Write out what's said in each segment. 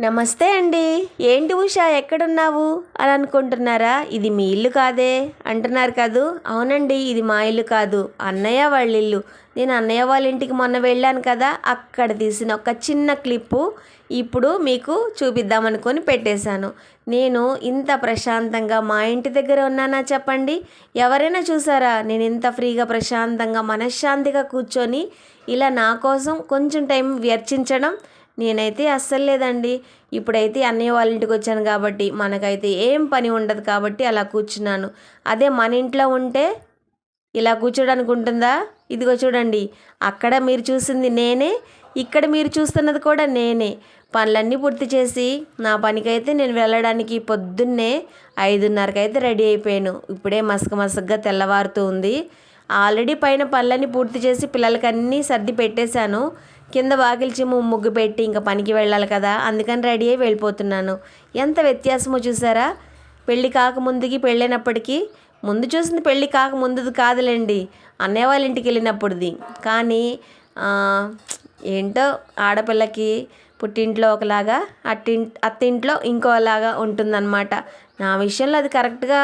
నమస్తే అండి. ఏంటి ఉషా ఎక్కడున్నావు? అని అనుకుంటున్నారా? ఇది మీ ఇల్లు కాదే? అంటున్నారు కాదు. అవునండి ఇది మా ఇల్లు కాదు. అన్నయ్య వాళ్ళ ఇల్లు. నేను అన్నయ్య వాళ్ళ ఇంటికి మొన్న వెళ్ళాను కదా అక్కడ తీసిన ఒక చిన్న క్లిప్పు ఇప్పుడు మీకు చూపిద్దామనుకొని పెట్టేశాను. నేను ఇంత ప్రశాంతంగా మా ఇంటి దగ్గర ఉన్నానా చెప్పండి? ఎవరైనా చూసారా? నేను ఇంత ఫ్రీగా ప్రశాంతంగా మనశ్శాంతిగా కూర్చొని ఇలా నా కోసం కొంచెం టైం వ్యర్చించడం నేనైతే అస్సలు లేదండి. ఇప్పుడైతే అన్నయ్య వాళ్ళ ఇంటికి వచ్చాను కాబట్టి మనకైతే ఏం పని ఉండదు కాబట్టి అలా కూర్చున్నాను. అదే మన ఇంట్లో ఉంటే ఇలా కూర్చోడానికి ఉంటుందా? ఇదిగో చూడండి అక్కడ మీరు చూసింది నేనే ఇక్కడ మీరు చూస్తున్నది కూడా నేనే. పనులన్నీ పూర్తి చేసి నా పనికైతే నేను వెళ్ళడానికి పొద్దున్నే ఐదున్నరకైతే రెడీ అయిపోయాను. ఇప్పుడే మసక మసగ్గా తెల్లవారుతూ ఉంది. ఆల్రెడీ పైన పనులన్నీ పూర్తి చేసి పిల్లలకి అన్నీ సర్ది పెట్టేశాను. కింద వాకిలి ముగ్గు పెట్టి ఇంకా పనికి వెళ్ళాలి కదా అందుకని రెడీ అయ్యి వెళ్ళిపోతున్నాను. ఎంత వ్యత్యాసమో చూసారా? పెళ్ళి కాకముందుకి పెళ్ళైనప్పటికీ ముందు చూసింది పెళ్ళి కాక ముందుది కాదులేండి. అన్నయ్య వాళ్ళ ఇంటికి వెళ్ళినప్పుడుది. కానీ ఏంటో ఆడపిల్లకి పుట్టింట్లో ఒకలాగా అట్టి అత్తింట్లో ఇంకోలాగా ఉంటుందన్నమాట. నా విషయంలో అది కరెక్ట్గా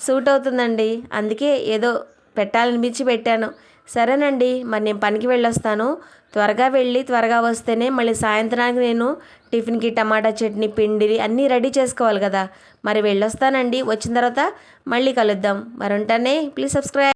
సూట్ అవుతుందండి. అందుకే ఏదో పెట్టాలనిపించి పెట్టాను. సరేనండి మరి నేను పనికి వెళ్ళొస్తాను. త్వరగా వెళ్ళి త్వరగా వస్తేనే మళ్ళీ సాయంత్రానికి నేను టిఫిన్కి టమాటా చట్నీ పిండి అన్నీ రెడీ చేసుకోవాలి కదా. మరి వెళ్ళొస్తానండి. వచ్చిన తర్వాత మళ్ళీ కలుద్దాం. మరి ఉంటానే. Please subscribe